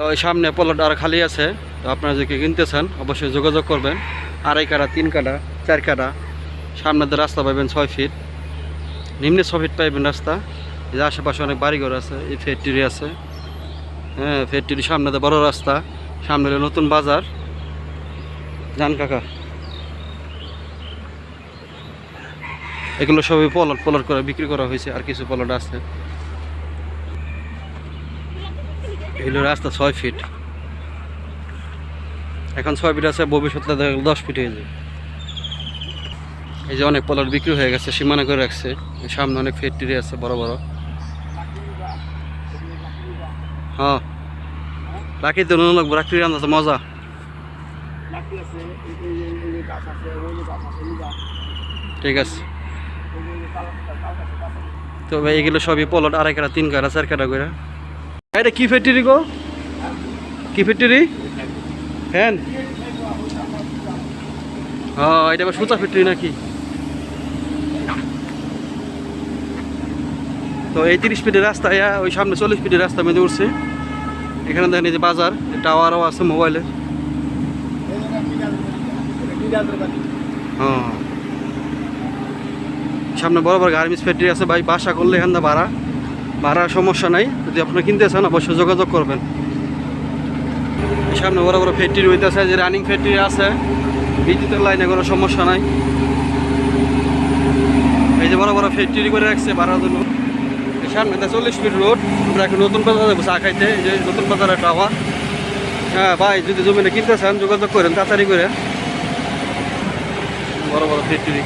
তো ওই সামনে পলট আর খালি আছে, তো আপনারা যদি কিনতে চান অবশ্যই যোগাযোগ করবেন। আড়াই কাটা তিন কাটা চার কাটা সামনে রাস্তা পাবেন ছয় ফিট। নিম্নে ছ ফিট পাইবেন রাস্তা। এই আশেপাশে অনেক বাড়িঘর আছে, এই ফ্যাক্টরি আছে। হ্যাঁ ফ্যাক্টরি সামনে বড় রাস্তা, সামনে নতুন বাজার। জান কাকা? এগুলো সবই পলট পলট করে বিক্রি করা হয়েছে, আর কিছু পলট আছে। এগুলো রাস্তা ছয় ফিট এখন ছয় ফিট আছে, ভবিষ্যতে দশ ফিট হয়ে এই যে অনেক পলট বিক্রি হয়ে গেছে, সীমানা করে রাখছে। সামনে অনেক ফ্যাক্টরি আছে, বড় বড়। হ্যাঁ। রাখি তো, নুন লাগবো, রাখি রান্না মজা। ঠিক আছে। এই যে তাল তাল গাছ গাছ আছে তো এগুলো সবই পলট আড়াই কাটা তিন কাটা চার কাটা করে। এটা কি ফ্যাক্টরি গো? কি ফ্যাক্টরি ফ্যান হ্যাঁ এটা আবার সুতা ফ্যাক্টরি নাকি? তো এই তিরিশ ফিটের রাস্তা ইয়া ওই সামনে চল্লিশ ফিটের রাস্তা মেঁধে উঠছে। এখানে দেখেন এই যে বাজার টাওয়ারও আছে মোবাইলের হ্যাঁ। সামনে বড় বড় গার্মেন্টস ফ্যাক্টরি আছে ভাই, বাসা করলে এখান থেকে ভাড়া সমস্যা নাই। যদি আপনারা কিনতে চান, অবশ্যই যোগাযোগ করবেন। সামনে বড় বড় ফ্যাক্টরি হইতেছে যে রানিং ফ্যাক্টরি আছে। বিদ্যুতের লাইনে কোনো সমস্যা নাই। এই যে বড় বড় ফ্যাক্টরি করে রাখছে ভাড়ার জন্য। সামনে চল্লিশ ফিট রোড আমরা এখন নতুন বাজার যাব চা খাইতে। যে নতুন বাজারের টাওয়া হ্যাঁ ভাই, যদি জমিনে কিনতে চান, যোগাযোগ করেন, তাড়াতাড়ি করে। বড় বড় ফ্যাক্টরি